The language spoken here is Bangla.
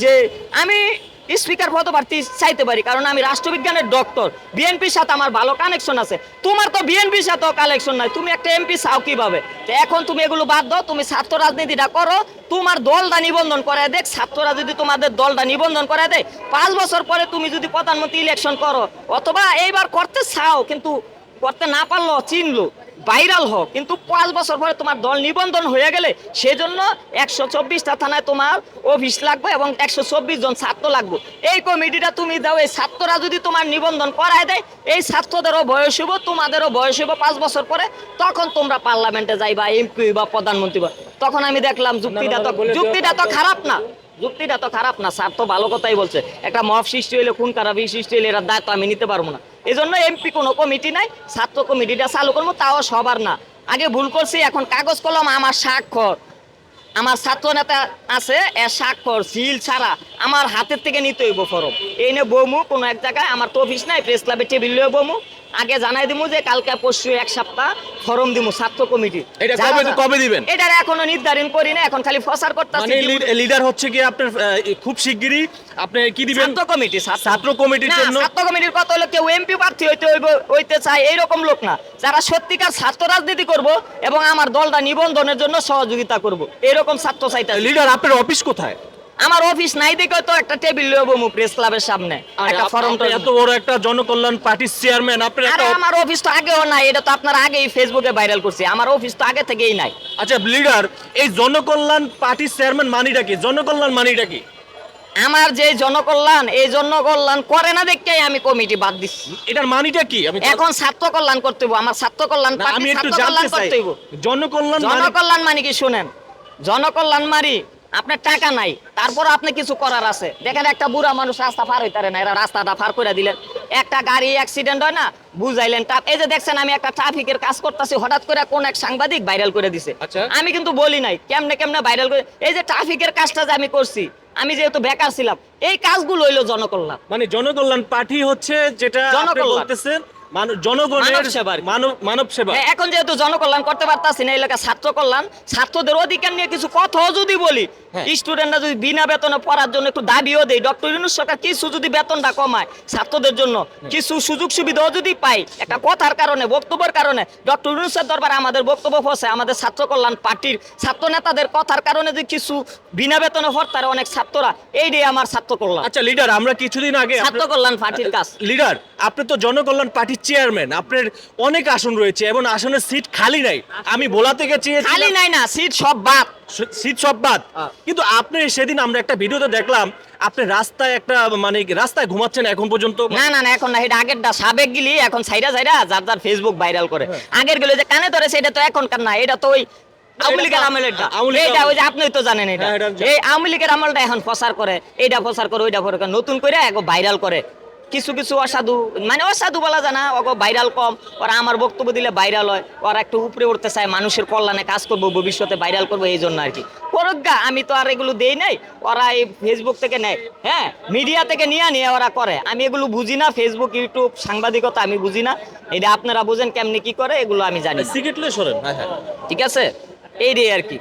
যে আমি স্পিকার পদপ্রার্থী চাইতে পারি, কারণ আমি রাষ্ট্রবিজ্ঞানের ডক্টর বিএনপির সাথে আমার ভালো কানেকশন আছে। তোমার তো বিএনপির সাথেও কালেকশন নাই, তুমি একটা এমপি চাও কীভাবে? তো এখন তুমি এগুলো বাদ দাও, তুমি ছাত্র রাজনীতিটা করো, তোমার দলটা নিবন্ধন করে দেখ, ছাত্ররা যদি তোমাদের দলটা নিবন্ধন করে দেয়, পাঁচ বছর পরে তুমি যদি প্রধানমন্ত্রী ইলেকশন করো, অথবা এইবার করতে চাও, কিন্তু করতে না পারল চিনলো ভাইরাল হোক। কিন্তু পাঁচ বছর পরে তোমার দল নিবন্ধন হয়ে গেলে সেজন্য একশো চব্বিশটা থানায় তোমার অফিস লাগবে এবং একশো চব্বিশ জন ছাত্র লাগবে। এই কমিটিটা তুমি দাও এই ছাত্ররা যদি তোমার নিবন্ধন করায় দেয় এই ছাত্রদেরও বয়স হইব তোমাদেরও বয়স হইব পাঁচ বছর পরে তখন তোমরা পার্লামেন্টে যাইবা এমপি বা প্রধানমন্ত্রী বা তখন আমি দেখলাম যুক্তিটা তো যুক্তিটা তো খারাপ না। যুক্তিটা তো খারাপ না স্যার তো ভালো কথাই বলছে। একটা মফ সৃষ্টি হইলে খুন খারাপি সৃষ্টি হইলে এরা দায়িত্ব আমি নিতে পারব না। এই জন্য এমপি কোনো কমিটি নাই, ছাত্র কমিটিটা চালু করব, তাও সবার না। আগে ভুল করছি, এখন কাগজ কলম, আমার স্বাক্ষর। আমার ছাত্র নেতা আছে এর স্বাক্ষর সিল ছাড়া আমার হাতের থেকে নিতে হইব ফরম। এই নিয়ে বমু কোনো এক জায়গায় আমার তো অফিস নাই প্রেস ক্লাবে টেবিল লয়ে বমু। আগে জানাই দিমু যে কালকে পরশু এক সপ্তাহ ফরম দিমু ছাত্র কমিটি। এটা কবে- কবে দিবেন? এটার এখনও নির্ধারণ করি না এখন খালি প্রচার করতেছি মানে লিডার হচ্ছে কি আপনার খুব শিগগিরই আপনি কি দিবেন? ছাত্র কমিটি ছাত্র। কমিটির জন্য ছাত্র কমিটির কথা হলো কেউ এমপি প্রার্থী হইতে হইব হইতে চায় এইরকম লোক না। যারা সত্যিকার ছাত্র রাজনীতি করব এবং আমার দলটা নিবন্ধনের জন্য সহযোগিতা করব। এরকম ছাত্র চাইতে লিডার আপনার অফিস কোথায়? আমার অফিস নাই দেখে তো একটা টেবিল লইব মু প্রেস ক্লাবের সামনে। একটা ফরম আপনি এত বড় একটা জনকল্যাণ পার্টির চেয়ারম্যান আপনার আরে আমার অফিস তো আগেও নাই এটা তো আপনার আগেই ফেসবুকে ভাইরাল করছি। আমার অফিস তো আগে থেকেই নাই। আচ্ছা লিডার এই জনকল্যাণ পার্টির চেয়ারম্যান মানিটা কি? জনকল্যাণ মানিটা কি? আমার যে জনকল্যাণ এই জনকল্যাণ করে না দেখেই আমি কমিটি বাদ দিচ্ছি। এটার মানিটা কি? আমি এখন ছাত্র কল্যাণ করতে হইব আমার ছাত্র কল্যাণ আমি একটু জানতে চাই। জনকল্যাণ মানে জনকল্যাণ মানে কি শুনেন? জনকল্যাণ মারি আপনার টাকা নাই তারপর আপনি কিছু করার আছে। দেখেন একটা বুড়া মানুষ রাস্তা পার হইতারে না এরা রাস্তাটা পার করে দিলেন। একটা গাড়ি অ্যাক্সিডেন্ট হয় না বুঝাইলেন এই যে দেখছেন আমি একটা ট্রাফিকের কাজ করতেছি হঠাৎ করে কোন এক সাংবাদিক ভাইরাল করে দিছে। আচ্ছা। আমি কিন্তু বলি নাই কেমনে কেমনে ভাইরাল করে এই যে ট্রাফিকের কাজটা যে আমি করছি আমি যেহেতু বেকার ছিলাম এই কাজগুলো হইল জনকল্যাণ মানে জনকল্যাণ পার্টি হচ্ছে যেটা আপনি জনকল্যাণ। বলতেছেন জনগণের সেবা মানব মানব সেবা হ্যাঁ, এখন যেহেতু জনকল্যাণ করতে পারতাছি না এলাকা ছাত্র কল্যাণ ছাত্রদের অধিকার নিয়ে কিছু যদি বলি হ্যাঁ। স্টুডেন্টরা যদি বিনা বেতনে পড়ার জন্য একটু দাবিও দেয় ডক্টর ইউনুস সরকার কিছু যদি বেতনটা কমায় ছাত্রদের জন্য হ্যাঁ। কিছু সুযোগ সুবিধাও যদি পাই একটা কথার কারণে বক্তব্যের কারণে ডক্টর ইউনুসের দরবারে আমাদের বক্তব্য পৌঁছে আমাদের ছাত্র কল্যাণ পার্টির ছাত্র নেতাদের কথার কারণে যে কিছু বিনা বেতনে পড়তারে অনেক ছাত্ররা এই এইটাই আমার ছাত্র কল্যাণ আচ্ছা লিডার আমরা কিছুদিন আগে ছাত্র কল্যাণ পার্টির কাজ লিডার আপনি তো জনকল্যাণ পার্টির চেয়ারম্যান আপনার অনেক আসন রয়েছে এবং আসনের সিট খালি নাই। আমি বলা থেকে খালি নাই না সিট সব বাদ। সিট সব বাদ। হ্যাঁ। কিন্তু আপনি সেদিন আমরা একটা ভিডিওতে দেখলাম আপনি রাস্তায় একটা মানে রাস্তায় ঘুমাচ্ছেন এখন পর্যন্ত? না না না এখন না এটা আগেরটা। সাবেক গিলি এখন সাইডা সাইডা যার যার ফেসবুক ভাইরাল করে। হ্যাঁ। আগেরগুলো যে কানে ধরে সেটা তো এখনকার না এটা তো ওই আপনি তো জানেন এটা। হ্যাঁ। এই আওয়ামী লীগের আমলটা এখন প্রচার করে এইটা প্রচার করে ওইটা করে নতুন করে ভাইরাল করে। কিছু কিছু অসাধু মানে অসাধু বলা যায় না ওকে ভাইরাল কম ওরা আমার বক্তব্য দিলে ভাইরাল হয় ওরা একটু উপরে উঠতে চায় মানুষের কল্যাণে কাজ করব ভবিষ্যতে ভাইরাল করব এই জন্য আর কি করজ্ঞা আমি তো আর এগুলো দেই নাই ওরা এই ফেসবুক থেকে নেয় হ্যাঁ মিডিয়া থেকে নিয়ে নিয়ে ওরা করে। আমি এগুলো বুঝি না ফেসবুক ইউটিউব সাংবাদিকতা আমি বুঝি না এটা আপনারা বুঝেন কেমনি কি করে এগুলো আমি জানি। সিগারেট সরেন হ্যাঁ হ্যাঁ। ঠিক আছে? এই রে আর কি